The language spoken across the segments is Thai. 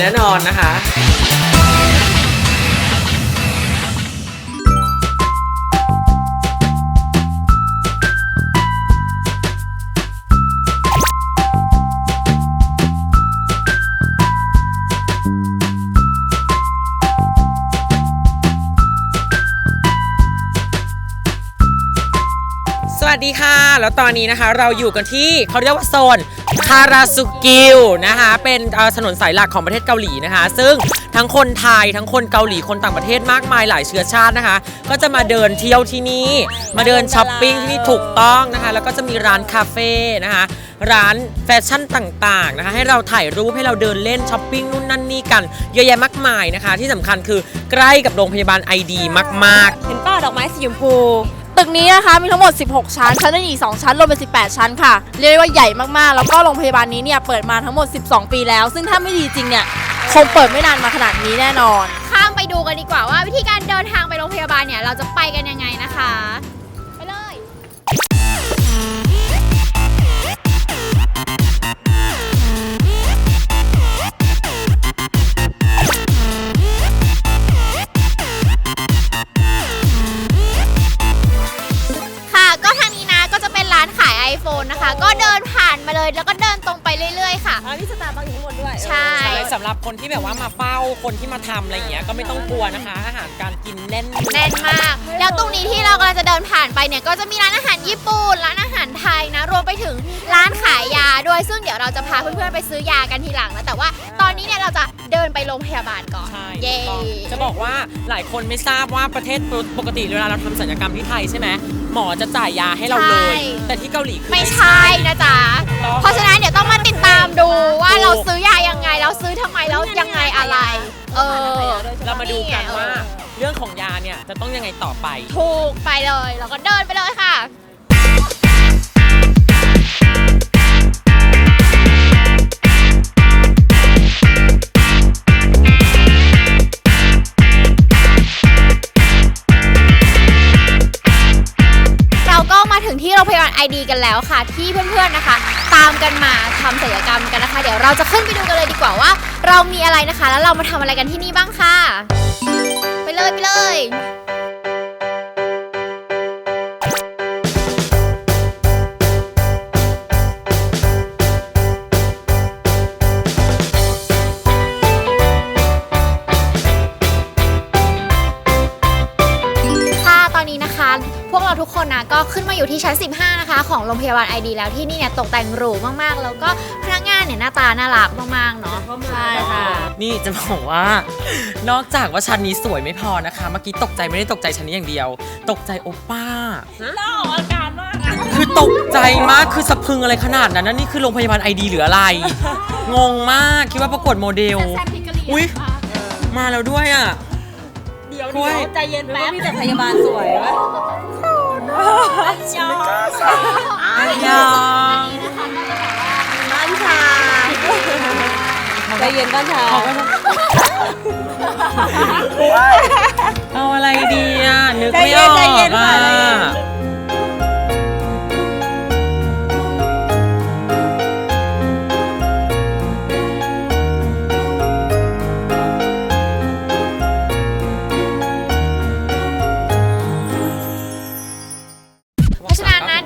แน่นอนนะคะสวัสดีค่ะ แล้วตอนนี้นะคะ เราอยู่กันที่เขาเรียกว่าโซน คาราสุกิวนะคะ เป็นถนนสายหลักของประเทศเกาหลีนะคะ ซึ่งทั้งคนไทยทั้งคนเกาหลีคนต่างประเทศมากมายหลายเชื้อชาตินะคะ ก็จะมาเดินเที่ยวที่นี่ มาเดินช้อปปิ้งที่นี่ถูกต้องนะคะ แล้วก็จะมีร้านคาเฟ่นะคะ ร้านแฟชั่นต่างๆนะคะ ให้เราถ่ายรูปให้เราเดินเล่นช้อปปิ้งนู่นนั่นนี่กันเยอะแยะมากมายนะคะ ที่สำคัญคือใกล้กับโรงพยาบาลไอดีมาก ๆ เห็นป้าดอกไม้สีชมพู ตึกนี้นะคะมีทั้งหมด 16 ชั้น ชั้นอื่นอีก2ชั้นรวมเป็น 18 ชั้นค่ะ เรียกได้ว่าใหญ่มากๆ แล้วก็โรงพยาบาลนี้เนี่ยเปิดมาทั้งหมด 12 ปีแล้ว ซึ่งถ้าไม่ดีจริงเนี่ยคงเปิดไม่นานมาขนาดนี้แน่นอน ข้ามไปดูกันดีกว่าว่าวิธีการเดินทางไปโรงพยาบาลเนี่ยเราจะไปกันยังไงนะคะ คนที่แบบว่ามาเฝ้าคนที่มาทำอะไรอย่างเงี้ยก็ไม่ต้องกลัวนะคะ อาหารการกินแน่นแน่นมาก แล้วตรงนี้ที่เรากำลังจะเดินผ่านไปเนี่ยก็จะมีร้านอาหารญี่ปุ่นร้านอาหารไทยนะ รวมไปถึงร้านขายยาด้วยซึ่งเดี๋ยวเราจะพาเพื่อนๆไปซื้อยากันทีหลังนะแต่ว่าตอนนี้เนี่ยเราจะเดินไปโรงพยาบาลก่อนใช่เย้ ถูกต้องจะบอกว่าหลายคนไม่ทราบว่าประเทศปกติเวลาเราทำศัลยกรรมที่ไทยใช่ไหมหมอจะจ่ายยาให้เราเลยแต่ที่เกาหลีคือไม่ใช่นะจ๊ะต้อง เพราะฉะนั้นเดี๋ยวต้องมาติดตามดูว่าเราซื้อยายังไงเราซื้อทำไมแล้วยังไงอะไร เออเรามาดูกันนี่ไงว่าเออเรื่องของยาเนี่ยจะต้องยังไงต่อไป ถูกไปเลยแล้วก็เดินไปเลยค่ะเราก็มาถึงที่โรงพยาบาลไอดีกันแล้วค่ะ ที่เพื่ แล้วเรามาทำอะไรกันที่นี่บ้างค่ะ ไปเลยไปเลย ค่ะตอนนี้นะคะ พวกเราทุกคนนะก็ขึ้นมาอยู่ที่ชั้น 15 นะคะ ของโรงพยาบาลไอดีแล้วที่นี่เนี่ยตกแต่งหรูมากๆ แล้วก็พนักงานเนี่ยหน้าตาน่ารักมากๆเนาะใช่ค่ะ นี่จะบอกว่า นอกจากว่าชั้นนี้สวยไม่พอนะคะ เมื่อกี้ตกใจไม่ได้ตกใจชั้นนี้อย่างเดียว ตกใจโอป้าน่าออกอาการมากอะคือตกใจมากคือสะพรึงอะไรขนาดนั้นนะนี่คือโรงพยาบาลไอดีหรืออะไร งงมากคิดว่าประกวดโมเดลอุ๊ย มาแล้วด้วยอะ เดี๋ยวกล้วยใจเย็นแป๊บมีแต่พยาบาลสวยวะ ยอมอันยองบ้า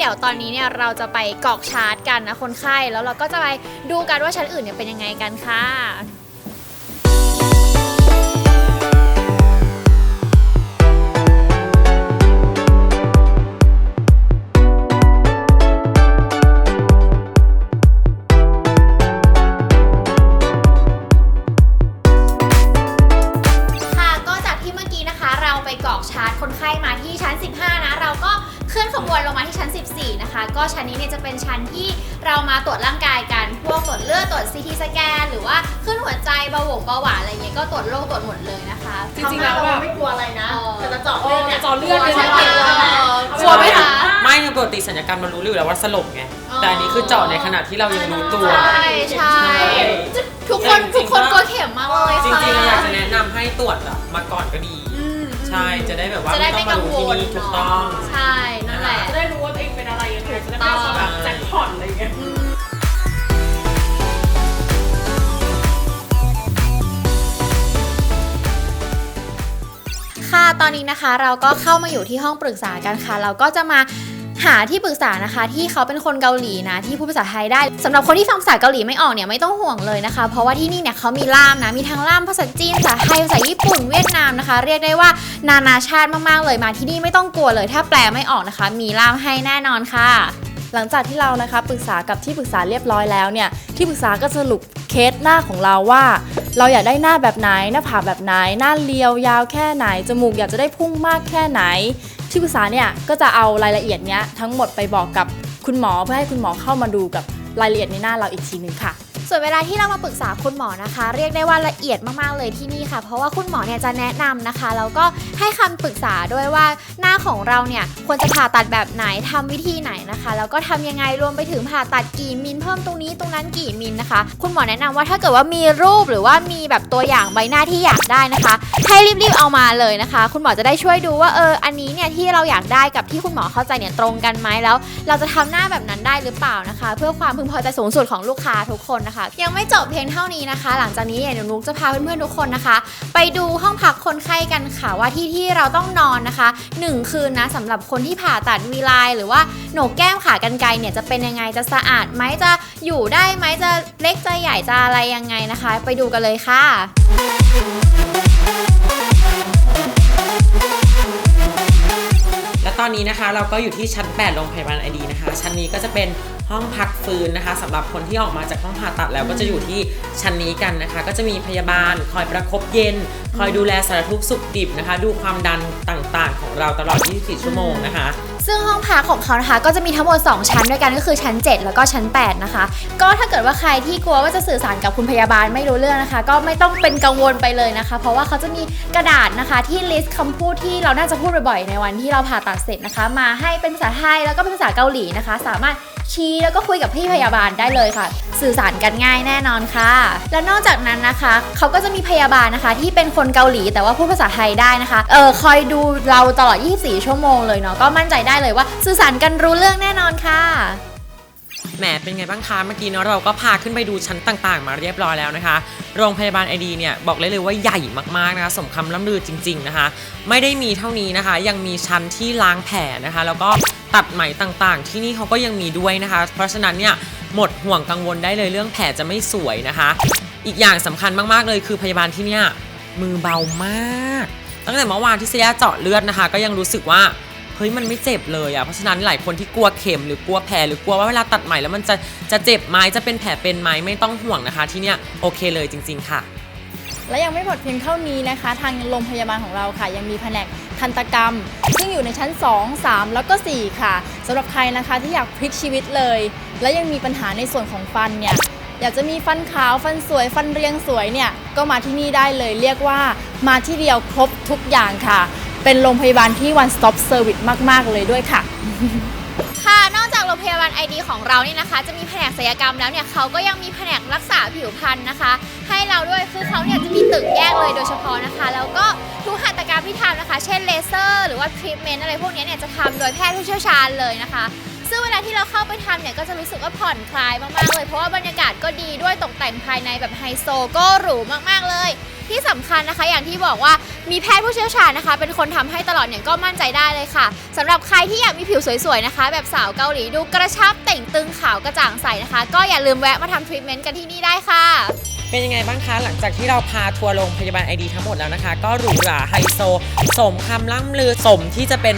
ดี๋ยวตอนนี้เนี่ยเราจะไปกอกชาร์จกันนะคนไข้แล้วเราก็จะไปดูกันว่าชั้นอื่นเนี่ยเป็นยังไงกันคะค่ะ ก็ชั้นนี้เนี่ยจะเป็นชั้นที่เรามาตรวจร่างกายกันพวกตรวจเลือดตรวจซีทีสแกน หรือว่าขึ้นหัวใจเบาหวงเบาหวานอะไรเงี้ยก็ตรวจโรคตรวจหมดเลยนะคะจริงๆแล้วอะไม่กลัวอะไรนะแต่จะเจาะเลืเลืออดดเนี่เนี่ยยเจาะเลือดเลยใช่นะไหมกลัวไหมคะไม่คือปกติสัญญกรรมเรารู้อยู่แล้วว่าสลบไง แต่อันนี้คือเจาะในขณะที่เรายังรู้ตัว ใช่ใช่ทุกคนทุกคนกลัวเข็มมากเลยจค่ะริงๆอยากจะแนะนำให้ตรวจอะมาก่อนก็ดี อืมใช่จะได้แบบว่าจะได้ไม่ไม่ต้องกัมางรู้วที่ลนี่ถูกเนาะต้อง ใช่นั่นแหละ จะได้รู้ จะได้แบบแจ็คพอตอะไรเงี้ยค่ะตอนนี้นะคะเราก็เข้ามาอยู่ที่ห้องปรึกษากันค่ะ เราก็จะมา หาที่ปรึกษานะคะ ที่เขาเป็นคนเกาหลีนะที่พูดภาษาไทยได้สำหรับคนที่ฟังภาษาเกาหลีไม่ออกเนี่ยไม่ต้องห่วงเลยนะคะ เพราะว่าที่นี่เนี่ยเขามีล่ามนะมีทั้งล่ามภาษาจีนภาษาไทยภาษาญี่ปุ่นเวียดนามนะคะ เรียกได้ว่านานาชาติมากๆเลยมาที่นี่ไม่ต้องกลัวเลย ถ้าแปลไม่ออกนะคะ มีล่ามให้แน่นอนค่ะ หลังจากที่เรานะคะปรึกษากับที่ปรึกษาเรียบร้อยแล้วเนี่ยที่ปรึกษาก็สรุปเคสหน้าของเราว่า เราอยากได้หน้าแบบไหน หน้าผากแบบไหน หน้าเรียวยาวแค่ไหนจมูกอยากจะได้พุ่งมากแค่ไหน ที่ปรึกษาเนี่ยก็จะเอารายละเอียดเนี้ยทั้งหมดไปบอกกับคุณหมอเพื่อให้คุณหมอเข้ามาดูกับรายละเอียดในหน้าเราอีกทีหนึ่งค่ะ ส่วนเวลาที่เรามาปรึกษาคุณหมอนะคะ เรียกได้ว่าละเอียดมากๆเลยที่นี่ค่ะ เพราะว่าคุณหมอเนี่ยจะแนะนำนะคะแล้วก็ให้คำปรึกษาด้วยว่าหน้าของเราเนี่ยควรจะผ่าตัดแบบไหนทำวิธีไหนนะคะ แล้วก็ทำยังไงรวมไปถึงผ่าตัดกี่มิลเพิ่มตรงนี้ตรงนั้นกี่มิลนะคะ คุณหมอแนะนำว่าถ้าเกิดว่ามีรูปหรือว่ามีแบบตัวอย่างใบหน้าที่อยากได้นะคะ ให้รีบๆเอามาเลยนะคะ คุณหมอจะได้ช่วยดูว่าเอออันนี้เนี่ยที่เราอยากได้กับที่คุณหมอเข้าใจเนี่ยตรงกันไหมแล้ว เราจะทำหน้าแบบนั้นได้หรือเปล่านะคะ เพื่อความพึงพอใจสูงสุดของลูกค้าทุกคนนะคะยังไม่จบเพียงเท่านี้นะคะ หลังจากนี้เนี่ยเดี๋ยวนุกจะพาเพื่อนๆทุกคนนะคะ ไปดูห้องพักคนไข้กันค่ะว่าที่ที่เราต้องนอนนะคะ 1 คืนนะสำหรับคนที่ผ่าตัดวีไลน์หรือว่าโหนกแก้มขากรรไกรเนี่ยจะเป็นยังไงจะสะอาดไหมจะอยู่ได้ไหมจะเล็กจะใหญ่จะอะไรยังไงนะคะ ไปดูกันเลยค่ะ นี้นะคะเราก็อยู่ที่ชั้น 8 โรงพยาบาลไอดีนะคะ ชั้นนี้ก็จะเป็นห้องพักฟื้นนะคะสำหรับคนที่ออกมาจากห้องผ่าตัดแล้วก็จะอยู่ที่ชั้นนี้กันนะคะ ก็จะมีพยาบาลคอยประคบเย็น คอยดูแลสารทุกข์สุขดิบนะคะ ดูความดันต่างๆ ของเราตลอด 24 ชั่วโมงนะคะ ซึ่งห้องพักของเขานะคะ ก็จะมีทั้งหมด 2 ชั้นด้วยกันก็คือชั้น 7 แล้วก็ชั้น 8 นะคะ ก็ถ้าเกิดว่าใครที่กลัวว่าจะสื่อสารกับคุณพยาบาลไม่รู้เรื่องนะคะ ก็ไม่ต้องเป็นกังวลไปเลยนะคะ เพราะว่าเขาจะมีกระดาษนะคะที่ลิสต์คำพูดที่เราน่าจะพูดบ่อยๆในวันที่เราผ่าตัดเสร็จนะคะ มาให้เป็นภาษาไทยแล้วก็เป็นภาษาเกาหลีนะคะ สามารถชี้แล้วก็คุยกับพี่พยาบาลได้เลยค่ะ สื่อสารกันง่ายแน่นอนค่ะ และนอกจากนั้นนะคะ เขาก็จะมีพยาบาลนะคะ ที่เป็นคนเกาหลีแต่ว่าพูดภาษาไทยได้นะคะ เออคอยดูเราตลอด 24 ชั่วโมงเลยเนาะก็มั่นใจได้เลยว่า สื่อสารกันรู้เรื่องแน่นอนค่ะ แหมเป็นไงบ้างคะเมื่อกี้เนาะเราก็พาขึ้นไปดูชั้นต่างๆ มาเรียบร้อยแล้วนะคะ โรงพยาบาลไอดีเนี่ยบอกเลยเลยว่าใหญ่มากๆนะคะสมคำล่ำลือจริง ๆนะคะ ไม่ได้มีเท่านี้นะคะ ยังมีชั้นที่ล้างแผลนะคะ แล้วก็ตัดไหมต่างๆ ที่นี่เขาก็ยังมีด้วยนะคะ เพราะฉะนั้นเนี่ยหมดห่วงกังวลได้เลยเรื่องแผลจะไม่สวยนะคะ อีกอย่างสำคัญมากๆเลยคือพยาบาลที่เนี่ยมือเบามาก ตั้งแต่เมื่อวานที่เซียเจาะเลือดนะคะ ก็ยังรู้สึกว่า เฮ้ยมันไม่เจ็บเลยอะเพราะฉะนั้นหลายคนที่กลัวเข็มหรือกลัวแผลหรือกลัวว่าเวลาตัดไหม่แล้วมันจะจะเจ็บไหมจะเป็นแผลเป็นไหมไม่ต้องห่วงนะคะ ที่เนี่ยโอเคเลยจริง ๆ ค่ะ และยังไม่หมดเพียงเท่านี้นะคะ ทางโรงพยาบาลของเราค่ะ ยังมีแผนกทันตกรรม ซึ่งอยู่ในชั้น 2 3 แล้วก็ 4 ค่ะสำหรับใครนะคะที่อยากพลิกชีวิตเลย และยังมีปัญหาในส่วนของฟันเนี่ยอยากจะมีฟันขาวฟันสวยฟันเรียงสวยเนี่ยก็มาที่นี่ได้เลย เรียกว่ามาที่เดียวครบทุกอย่างค่ะ เป็นโรงพยาบาลที่ one stop service มาก ๆ เลยด้วยค่ะ ค่ะ นอกจากโรงพยาบาลไอดีของเรานี่นะคะ จะมีแผนกศัลยกรรมแล้วเนี่ยเขาก็ยังมีแผนกรักษาผิวพรรณนะคะ ให้เราด้วยคือเขาเนี่ยจะมีตึกแยกเลยโดยเฉพาะนะคะ แล้วก็ทุกหัตถกรรมที่ทำนะคะ เช่นเลเซอร์หรือว่าทรีทเมนต์อะไรพวกนี้เนี่ยจะทำโดยแพทย์ผู้เชี่ยวชาญเลยนะคะซึ่งเวลาที่เราเข้าไปทำเนี่ยก็จะรู้สึกว่าผ่อนคลายมากๆเลย เพราะว่าบรรยากาศก็ดีด้วยตกแต่งภายในแบบไฮโซก็หรูมากๆเลย ที่สำคัญนะคะ อย่างที่บอกว่า มีแพทย์ผู้เชี่ยวชาญนะคะ เป็นคนทำให้ตลอดเนี่ยก็มั่นใจได้เลยค่ะสำหรับใครที่อยากมีผิวสวยๆนะคะ แบบสาวเกาหลีดูกระชับเต่งตึงขาวกระจ่างใสนะคะ ก็อย่าลืมแวะมาทำทรีทเมนต์กันที่นี่ได้ค่ะ เป็นยังไงบ้างคะ หลังจากที่เราพาทัวร์โรงพยาบาลไอดีทั้งหมดแล้วนะคะ ก็หรูหราไฮโซ สมคำล่ำลือสมที่จะเป็น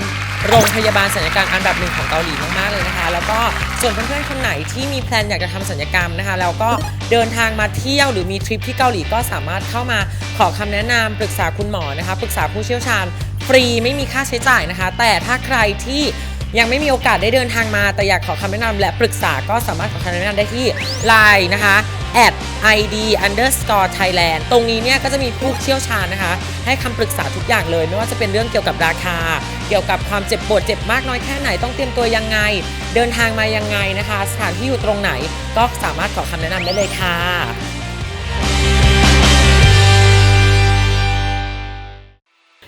โรงพยาบาลศัลยกรรมอันดับหนึ่งของเกาหลีมากๆเลยนะคะ แล้วก็ส่วนเพื่อนๆคนไหนที่มีแพลนอยากจะทำศัลยกรรมนะคะแล้วก็เดินทางมาเที่ยวหรือมีทริปที่เกาหลีก็สามารถเข้ามาขอคำแนะนำปรึกษาคุณหมอนะคะปรึกษาผู้เชี่ยวชาญ ฟรีไม่มีค่าใช้จ่ายนะคะ แต่ถ้าใครที่ยังไม่มีโอกาสได้เดินทางมาแต่อยากขอคำแนะนำและปรึกษาก็สามารถขอคำแนะนำได้ที่ Line นะคะ at id underscore thailand ตรงนี้เนี่ยก็จะมีผู้เชี่ยวชาญนะคะ ให้คำปรึกษาทุกอย่างเลย ไม่ว่าจะเป็นเรื่องเกี่ยวกับราคา เกี่ยวกับความเจ็บปวดเจ็บมากน้อยแค่ไหนต้องเตรียมตัวยังไง เดินทางมายังไงนะคะ สถานที่อยู่ตรงไหนก็สามารถขอคำแนะนำได้เลยค่ะ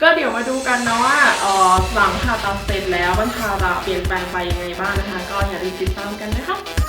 ก็เดี๋ยวมาดูกันนะว่าหลังผ่าตัดเสร็จแล้วบรรทาราเปลี่ยนแปลงไปยังไงบ้างนะคะ ก็อย่าลืมติดตามกันนะคะ